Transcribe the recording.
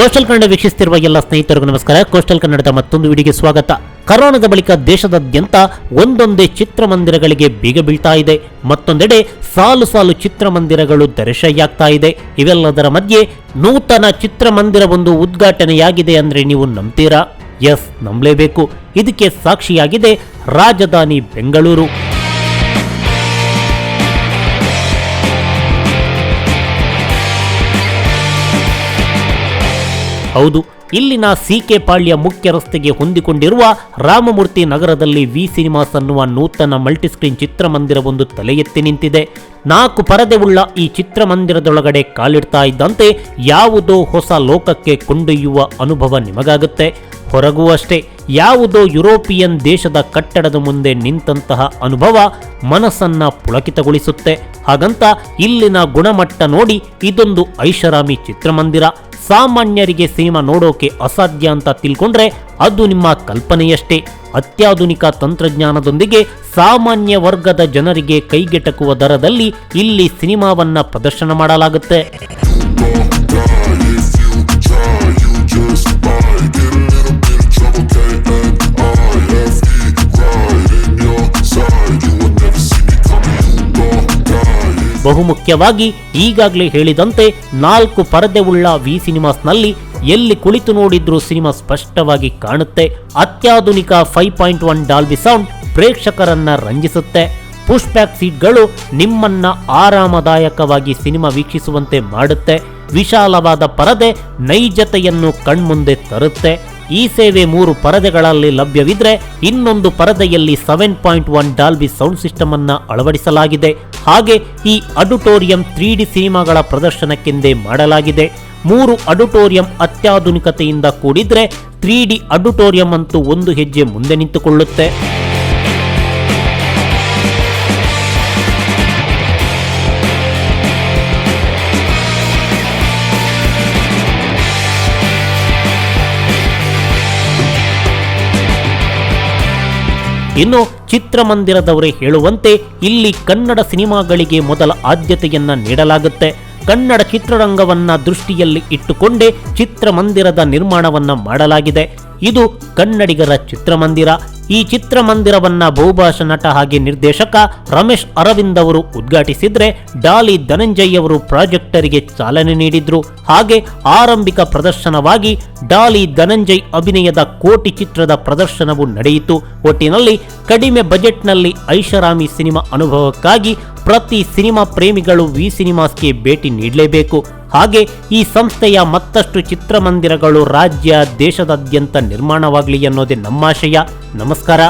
Coastal Kannada ವೀಕ್ಷಿಸುತ್ತಿರುವ ಎಲ್ಲ ಸ್ನೇಹಿತರಿಗೂ ನಮಸ್ಕಾರ. ಕೋಸ್ಟಲ್ ಕನ್ನಡದ ಮತ್ತೊಂದು ವಿಡಿಯೋಗೆ ಸ್ವಾಗತ. ಕರೋನಾದ ಬಳಿಕ ದೇಶದಾದ್ಯಂತ ಒಂದೊಂದೇ ಚಿತ್ರಮಂದಿರಗಳಿಗೆ ಬೀಗ ಬೀಳ್ತಾ ಇದೆ. ಮತ್ತೊಂದೆಡೆ ಸಾಲು ಸಾಲು ಚಿತ್ರಮಂದಿರಗಳು ದರ್ಶಯಾಗ್ತಾ ಇದೆ. ಇವೆಲ್ಲದರ ಮಧ್ಯೆ ನೂತನ ಚಿತ್ರಮಂದಿರವೊಂದು ಉದ್ಘಾಟನೆಯಾಗಿದೆ ಅಂದ್ರೆ ನೀವು ನಂಬ್ತೀರಾ? ಎಸ್, ನಂಬಲೇಬೇಕು. ಇದಕ್ಕೆ ಸಾಕ್ಷಿಯಾಗಿದೆ ರಾಜಧಾನಿ ಬೆಂಗಳೂರು. ಹೌದು, ಇಲ್ಲಿನ ಸಿ ಕೆ ಪಾಳ್ಯ ಮುಖ್ಯ ರಸ್ತೆಗೆ ಹೊಂದಿಕೊಂಡಿರುವ ರಾಮಮೂರ್ತಿ ನಗರದಲ್ಲಿ ವಿ ಸಿನಿಮಾಸ್ ಅನ್ನುವ ನೂತನ ಮಲ್ಟಿಸ್ಕ್ರೀನ್ ಚಿತ್ರಮಂದಿರವೊಂದು ತಲೆ ಎತ್ತಿ ನಿಂತಿದೆ. ನಾಲ್ಕು ಪರದೆ ಈ ಚಿತ್ರಮಂದಿರದೊಳಗಡೆ ಕಾಲಿಡ್ತಾ ಇದ್ದಂತೆ ಯಾವುದೋ ಹೊಸ ಲೋಕಕ್ಕೆ ಕೊಂಡೊಯ್ಯುವ ಅನುಭವ ನಿಮಗಾಗುತ್ತೆ. ಹೊರಗೂ ಅಷ್ಟೇ ಯಾವುದೋ ಯುರೋಪಿಯನ್ ದೇಶದ ಕಟ್ಟಡದ ಮುಂದೆ ನಿಂತಹ ಅನುಭವ ಮನಸ್ಸನ್ನ ಪುಳಕಿತಗೊಳಿಸುತ್ತೆ. ಹಾಗಂತ ಇಲ್ಲಿನ ಗುಣಮಟ್ಟ ನೋಡಿ ಇದೊಂದು ಐಷಾರಾಮಿ ಚಿತ್ರಮಂದಿರ. ಸಾಮಾನ್ಯರಿಗೆ ಸಿನಿಮಾ ನೋಡೋಕೆ ಅಸಾಧ್ಯ ಅಂತ ತಿಳ್ಕೊಂಡ್ರೆ ಅದು ನಿಮ್ಮ ಕಲ್ಪನೆಯಷ್ಟೇ. ಅತ್ಯಾಧುನಿಕ ತಂತ್ರಜ್ಞಾನದೊಂದಿಗೆ ಸಾಮಾನ್ಯ ವರ್ಗದ ಜನರಿಗೆ ಕೈಗೆಟಕುವ ದರದಲ್ಲಿ ಇಲ್ಲಿ ಸಿನಿಮಾವನ್ನ ಪ್ರದರ್ಶನ ಮಾಡಲಾಗುತ್ತೆ. ಬಹುಮುಖ್ಯವಾಗಿ ಈಗಾಗಲೇ ಹೇಳಿದಂತೆ ನಾಲ್ಕು ಪರದೆ ಉಳ್ಳ ವಿ ಸಿನಿಮಾಸ್ನಲ್ಲಿ ಎಲ್ಲಿ ಕುಳಿತು ನೋಡಿದ್ರೂ ಸಿನಿಮಾ ಸ್ಪಷ್ಟವಾಗಿ ಕಾಣುತ್ತೆ. ಅತ್ಯಾಧುನಿಕ five point one Dolby sound ಪ್ರೇಕ್ಷಕರನ್ನ ರಂಜಿಸುತ್ತೆ. ಪುಷ್ ಬ್ಯಾಕ್ ಸೀಟ್ಗಳು ನಿಮ್ಮನ್ನ ಆರಾಮದಾಯಕವಾಗಿ ಸಿನಿಮಾ ವೀಕ್ಷಿಸುವಂತೆ ಮಾಡುತ್ತೆ. ವಿಶಾಲವಾದ ಪರದೆ ನೈಜತೆಯನ್ನು ಕಣ್ಮುಂದೆ ತರುತ್ತೆ. ಈ ಸೇವೆ ಮೂರು ಪರದೆಗಳಲ್ಲಿ ಲಭ್ಯವಿದ್ರೆ ಇನ್ನೊಂದು ಪರದೆಯಲ್ಲಿ seven point one Dolby sound system ಅನ್ನ ಅಳವಡಿಸಲಾಗಿದೆ. ಹಾಗೆ ಈ ಅಡಿಟೋರಿಯಂ ತ್ರೀ ಡಿ ಸಿನಿಮಾಗಳ ಪ್ರದರ್ಶನಕ್ಕೆಂದೇ ಮಾಡಲಾಗಿದೆ. ಮೂರು ಅಡಿಟೋರಿಯಂ ಅತ್ಯಾಧುನಿಕತೆಯಿಂದ ಕೂಡಿದ್ರೆ ತ್ರೀ ಡಿ ಅಡುಟೋರಿಯಂ ಅಂತೂ ಒಂದು ಹೆಜ್ಜೆ ಮುಂದೆ ನಿಂತುಕೊಳ್ಳುತ್ತೆ. ಇನ್ನು ಚಿತ್ರಮಂದಿರದವರೇ ಹೇಳುವಂತೆ ಇಲ್ಲಿ ಕನ್ನಡ ಸಿನಿಮಾಗಳಿಗೆ ಮೊದಲ ಆದ್ಯತೆಯನ್ನ ನೀಡಲಾಗುತ್ತೆ. ಕನ್ನಡ ಚಿತ್ರರಂಗವನ್ನ ದೃಷ್ಟಿಯಲ್ಲಿ ಇಟ್ಟುಕೊಂಡೇ ಚಿತ್ರಮಂದಿರದ ನಿರ್ಮಾಣವನ್ನ ಮಾಡಲಾಗಿದೆ. ಇದು ಕನ್ನಡಿಗರ ಚಿತ್ರಮಂದಿರ. ಈ ಚಿತ್ರಮಂದಿರವನ್ನ ಬಹುಭಾಷಾ ನಟ ಹಾಗೆ ನಿರ್ದೇಶಕ ರಮೇಶ್ ಅರವಿಂದ್ ಅವರು ಉದ್ಘಾಟಿಸಿದ್ರೆ ಡಾಲಿ ಧನಂಜಯ್ ಅವರು ಪ್ರಾಜೆಕ್ಟರಿಗೆ ಚಾಲನೆ ನೀಡಿದ್ರು. ಹಾಗೆ ಆರಂಭಿಕ ಪ್ರದರ್ಶನವಾಗಿ ಡಾಲಿ ಧನಂಜಯ್ ಅಭಿನಯದ ಕೋಟಿ ಚಿತ್ರದ ಪ್ರದರ್ಶನವು ನಡೆಯಿತು. ಒಟ್ಟಿನಲ್ಲಿ ಕಡಿಮೆ ಬಜೆಟ್ನಲ್ಲಿ ಐಷಾರಾಮಿ ಸಿನಿಮಾ ಅನುಭವಕ್ಕಾಗಿ ಪ್ರತಿ ಸಿನಿಮಾ ಪ್ರೇಮಿಗಳು ವಿ ಸಿನಿಮಾಸ್ಗೆ ಭೇಟಿ ನೀಡಲೇಬೇಕು. ಹಾಗೆ ಈ ಸಂಸ್ಥೆಯ ಮತ್ತಷ್ಟು ಚಿತ್ರಮಂದಿರಗಳು ರಾಜ್ಯ ದೇಶದಾದ್ಯಂತ ನಿರ್ಮಾಣವಾಗಲಿ ಅನ್ನೋದೇ ನಮ್ಮಾಶಯ ನಮಸ್ಕಾರ.